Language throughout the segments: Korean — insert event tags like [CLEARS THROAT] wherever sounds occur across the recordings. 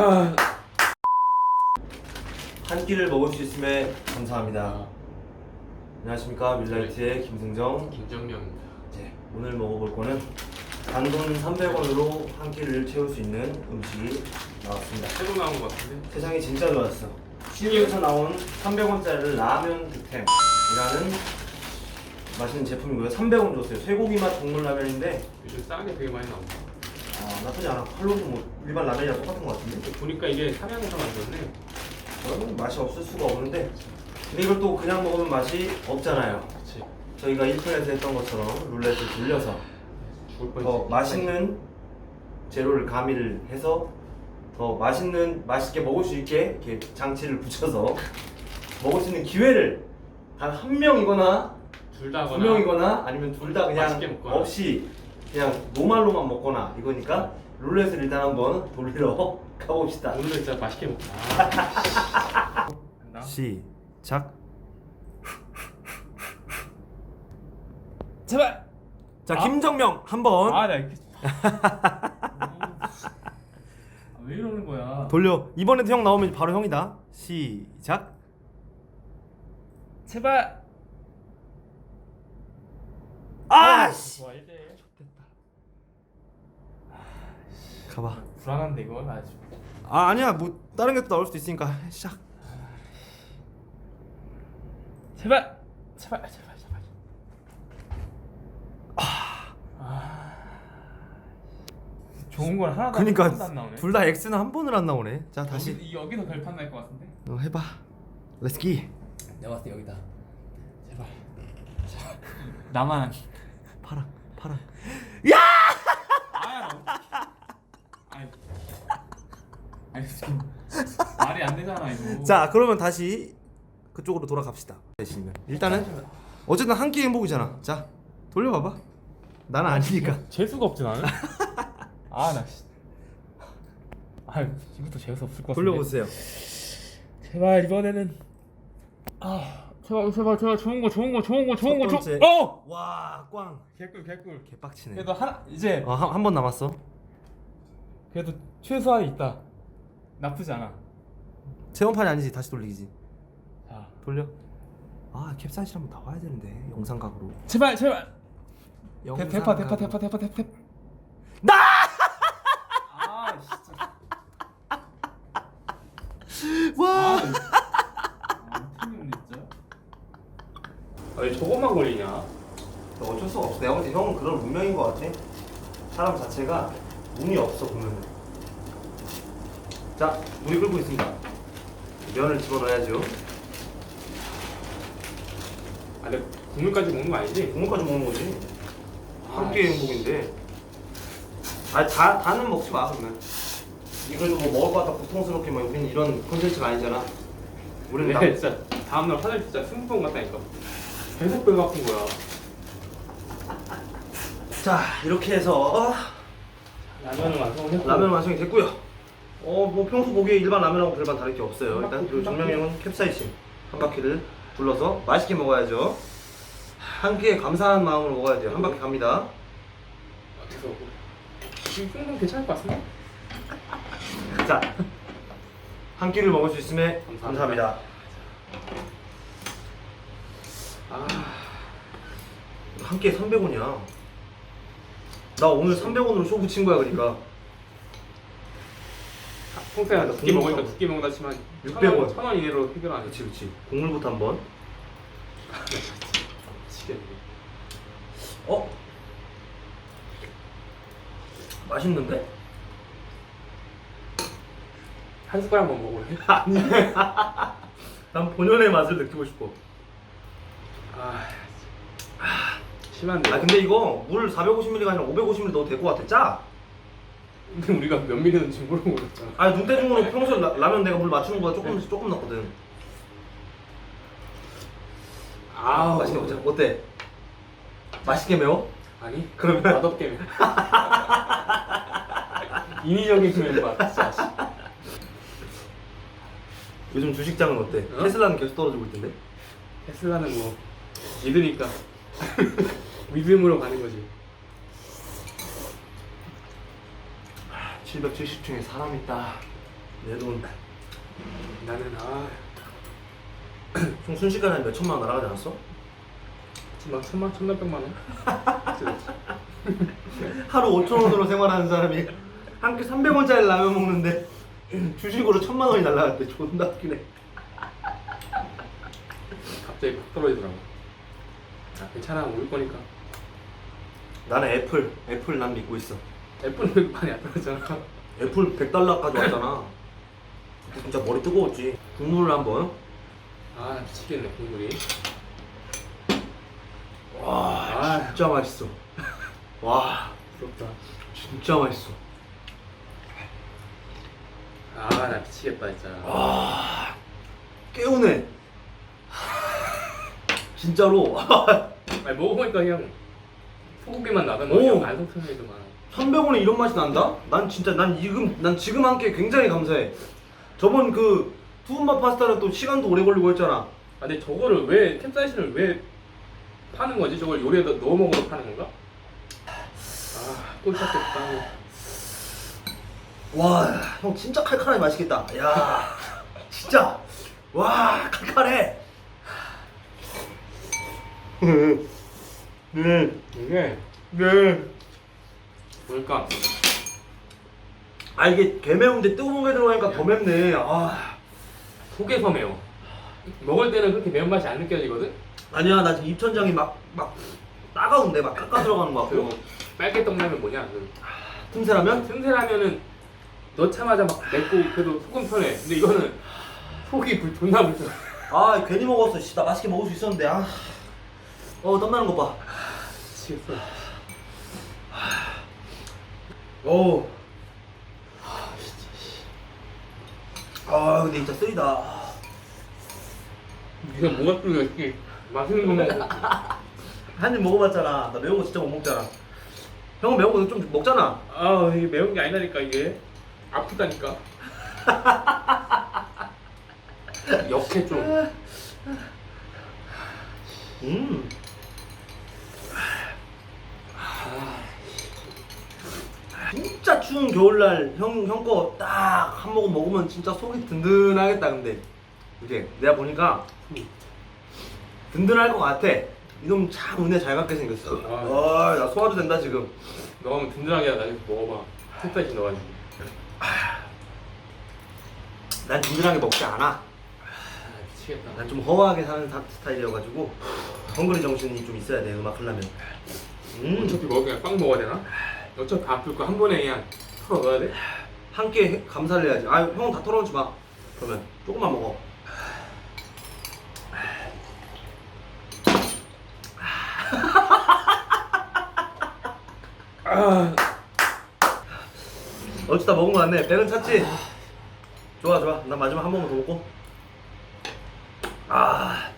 아, 한 끼를 먹을 수 있음에 감사합니다. 안녕하십니까 밀라이트의 김승정. 김정명입니다. 이제 오늘 먹어볼 거는 단돈 300원으로 한 끼를 채울 수 있는 음식이 나왔습니다. 새로 나온 것 같은데? 세상이 진짜 좋았어. CU에서 나온 300원짜리 라면 득템이라는 맛있는 제품이고요. 300원 줬어요. 쇠고기 맛 국물 라면인데 요즘 싸게 되게 많이 나온다. 아, 나쁘지 않아. 칼로리 뭐 일반 라면이랑 똑같은 것 같은데. 보니까 이게 삼양에서 만들었네. 저는 맛이 없을 수가 없는데 근데 이걸 또 그냥 먹으면 맛이 없잖아요. 그렇지. 저희가 인터넷에 했던 것처럼 룰렛을 돌려서 죽을. 더 맛있는 재료를 가미를 해서 더 맛있는 맛있게 먹을 수 있게 이렇게 장치를 붙여서 [LAUGHS] 먹을 수 있는 기회를 단 한 명이거나 둘다 두 명이거나 아니면 둘다 맛있게 그냥 먹거나. 없이 그냥 노말로만 먹거나 이거니까 룰렛을 일단 한번 돌리러 [LAUGHS] 가봅시다. 오늘은 진짜 맛있게 먹자. 아. [LAUGHS] 간다. 시작. 제발. 자 아. 김정명 한번 아, 나 이렇게. [LAUGHS] 아, 왜 이러는 거야? 돌려. 이번에도 형 나오면 바로 형이다. 시작. 제발. 아씨. 좋아 이제. 가봐. 불안한데 이거 아주. 아 아니야 뭐 다른 게 또 나올 수도 있으니까 시작. 제발. 제발. 제발. 제발. 아. 좋은 걸 하나도 그러니까 하나도 안 나오네. 둘 다 X는 한 번을 안 나오네. 자 다시 여기, 여기서 결판 날 것 같은데. 어, 해봐. 렛츠기. 내가 봤을 때 여기다. 제발. 제발. 나만. 파랑 파랑. 아야. 나 어떡해. 아니. 아니 지금 말이 안 되잖아 이거. 자 그러면 다시 그쪽으로 돌아갑시다. 대신은 일단은 어쨌든 한 끼 행복이잖아. 자 돌려봐봐. 나는 아니니까. 재수가 없지 나는. [LAUGHS] 아 나. 씨. 아 이것도 재수 없을 것 같은데. 돌려보세요. 제발 이번에는 아 제발 제발 제발 좋은 거 좋은 거 좋은 거 좋은 거 첫 좋은 번째. 어 와 꽝. 개꿀 개꿀 개빡치네. 그래도 하나 이제 아한 번 남았어. 그래도 최소한 있다 나쁘지 않아 체험판이 아니지 다시 돌리기지. 자 돌려. 아 캡사이신 한번 나와야 되는데 영상각으로. 제발 제발 대, 영상각으로. 대파 대파 대파 대파 대파 대파 나! 아 진짜 와. 아 진짜 아니 저것만 걸리냐? 어쩔 수가 없어. 내가 볼 때 형은 그런 운명인 것 같아. 사람 자체가 운이 없어 보면은. 자, 물이 끓고 있습니다. 면을 집어넣어야죠. 아 근데 국물까지 먹는 거 아니지? 국물까지 먹는 거지. 아, 한 끼의 행복인데. 아, 다 다는 먹지 마 그러면. 이거도 뭐 먹을 거 같다 고통스럽게 뭐 우리는 이런 콘텐츠가 아니잖아. 우리는 나 진짜 다음날 화장실 진짜 번 갔다니까. 계속 배가 아픈 거야. 자 이렇게 해서 라면을 완성했고. 라면 완성이 됐고요. 어, 뭐 평소 보기에 일반 라면하고 별반 다를 게 없어요. 일단 그리고 정명이 형은 캡사이신 한 바퀴를 불러서 맛있게 먹어야죠. 한 끼에 감사한 마음으로 먹어야 돼요. 한 바퀴 갑니다. 그래서 지금 정도면 괜찮을 것 같은데? 자, 한 끼를 먹을 수 있음에 감사합니다. 감사합니다. 아 한 끼에 300원이야. 나 오늘 300원으로 쇼 붙인 거야, 그러니까. 평소에 두끼 국물 먹으니까 좀. 두끼 먹는다 치면 600 원. 천원 이내로 해결하네. 그렇지, 그렇지. 국물부터 한번. [LAUGHS] 미치겠네. 어? 맛있는데? 한 숟가락만 먹을래? [LAUGHS] 난 본연의 맛을 느끼고 싶어. 아 심한데. 아 근데 이거 물 450ml가 아니라 550ml 넣어도 될 것 같아 짜? 근데 우리가 몇 미리 넣는지 모르고있잖아 아니 눈대중으로 평소에 라, 라면 내가 물 맞추는 거보다 조금 조금 넣거든 아 맛있게 먹자 어때? 맛있게 매워? 아니 그러면- 맛없게 매워. [LAUGHS] 인위적인 그 멤버 진짜. 씨. 요즘 주식장은 어때? 어? 테슬라는 계속 떨어지고 있던데 테슬라는 뭐 믿으니까 믿음으로 가는 거지. 770 중에 사람 있다 내 돈. 나는 아 총 순식간에 한몇 천만 원 날아가지 않았어? 막 천만 천몇백만 원. [LAUGHS] 하루 5천 원으로 생활하는 사람이 한 끼 300원짜리 라면 먹는데 [CLEARS THROAT] 주식으로 천만 원이 날라갔대. 존나 웃기네. 갑자기 팍 떨어지더라고. 아 괜찮아 올 거니까. 나는 애플, 애플 난 믿고 있어. 애플은 왜 [LAUGHS] 많이 안 떨어졌잖아. 애플 100달러까지 왔잖아. 그때 진짜 머리 뜨거웠지. 국물을 한번. 아 미치겠네 국물이. 와, 아. 진짜 맛있어. [LAUGHS] 와, 부럽다. 진짜 맛있어. 아 나 미치겠다 진짜. 와, 깨우네. [LAUGHS] 진짜로. 아니 먹어보니까 그냥 소고기만 나더만 오. 그냥 안성탕이더만. 300원에 이런 맛이 난다? 난 진짜 난 지금 난 지금 한게 굉장히 감사해. 저번 그 투움밥 파스타는 또 시간도 오래 걸리고 했잖아. 아 근데 저거를 왜 캡사이신을 왜 파는 거지? 저걸 요리에다 넣어 먹어서 파는 건가? 아 또 시작됐다. 와, 형 진짜 칼칼하게 맛있겠다. 야, 진짜. 와, 칼칼해. 네, 이게 네. 보니까 아 이게 개 매운데 뜨거운 게 들어가니까 더 맵네. 아, 속에서 매워. 먹을 때는 그렇게 매운맛이 안 느껴지거든? 아니야, 나 지금 입천장이 막 막 따가운데 막 깎아 들어가는 거 그리고 같고. 빨개 떡라면 뭐냐? 그 틈새라면? 틈새라면은 넣자마자 막 맵고 그래도 소금 편해. 근데 이거는 속이 불 존나 불편해. 아, 괜히 먹었어. 씨, 나 맛있게 먹을 수 있었는데. 아, 어 땀나는 거 봐. 미치겠어. 오. 아, 근데 진짜 쓰리다. 네가 뭐가 뚫려 이렇게 맛있는 거 먹고 한입 먹어봤잖아. 나 매운 거 진짜 못 먹잖아. 형은 매운 거 좀 먹잖아. 아 이게 매운 게 아니라니까 이게 아프다니까 [LAUGHS] 역해 좀 음. 진짜 추운 겨울날 형 형 거 딱 한 모금 먹으면 진짜 속이 든든하겠다. 근데 이게 내가 보니까 든든할 것 같아. 이놈 참 은혜 잘 갖게 생겼어. 아. 아, 나 소화도 된다 지금. 넣으면 든든하게 나중에 먹어봐 햇살이 넣어가지고 난 든든하게 먹지 않아. 아 미치겠다 난 좀 허하게 사는 사- 스타일이어가지고 헝그리 정신이 좀 있어야 돼 음악 하려면. 음, 어차피 먹으면 빵 먹어야 되나? 어차피 아플 거 한 번에 그냥 털어 넣어야 돼? 한 끼에 감사를 해야지. 아, 형다 털어놓지 마. 그러면 조금만 먹어. 아 [LAUGHS] 어찌다 먹은 거 같네. 배는 찼지? 좋아, 좋아. 나 마지막 한 번만 더 먹고. 아,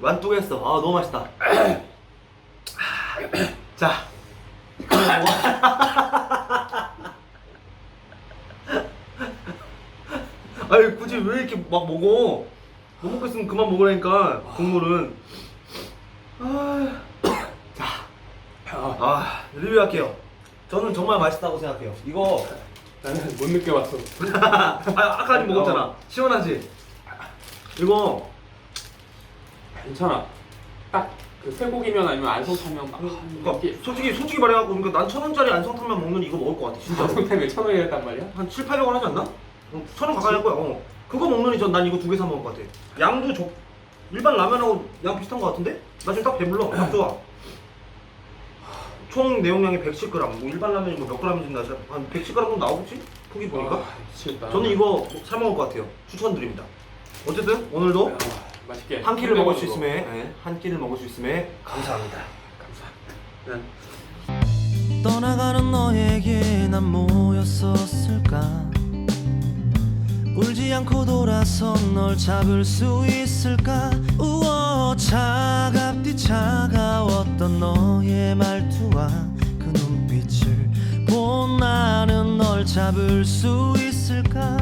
완뚝했어. 아, 너무 맛있다. [CLEARS THROAT] 자. [LAUGHS] 아니 굳이 왜 이렇게 막 먹어? 못 먹겠으면 그만 먹으라니까 국물은. 아, 아, 아 리뷰할게요. 저는 정말 맛있다고 생각해요. 이거 나는 못 느껴봤어 [LAUGHS] 아, 아까 아직 먹었잖아. 시원하지? 이거 괜찮아 딱그 쇠고기면 아니면 안성탕면 빵 그러니까 이렇게 솔직히 솔직히 말해갖고 그러니까 난 천 원짜리 안성탕면 먹는 이거 먹을 것 같아 진짜. 안성탕면 천 원이랬단 말이야? 한 7, 800원 하지 않나? 천 원 가까이 할 거야. 어. 그거 먹느니 전 난 이거 두 개 사 먹을 것 같아. 양도 적 일반 라면하고 양 비슷한 것 같은데? 나 지금 딱 배불러. 딱 좋아. 총 내용량이 110g. 뭐 일반 라면이 뭐몇 g인지 나 잘- 한 110g 정도 나오겠지? 포기 보니까. 와, 미치겠다 저는 이거 사 먹을 것 같아요. 추천드립니다. 어쨌든 오늘도 아, 맛있게. 한 끼를 먹을 수. 있음에 예, 한 끼를 먹을 수 있음에 감사합니다. 감사합니다. 난 떠나가는 너에게 난 뭐였었을까? 울지 않고 돌아선 널 잡을 수 있을까? 우와 차갑디 차가웠던 너의 말투와 그 눈빛을 본 나는 널 잡을 수 있을까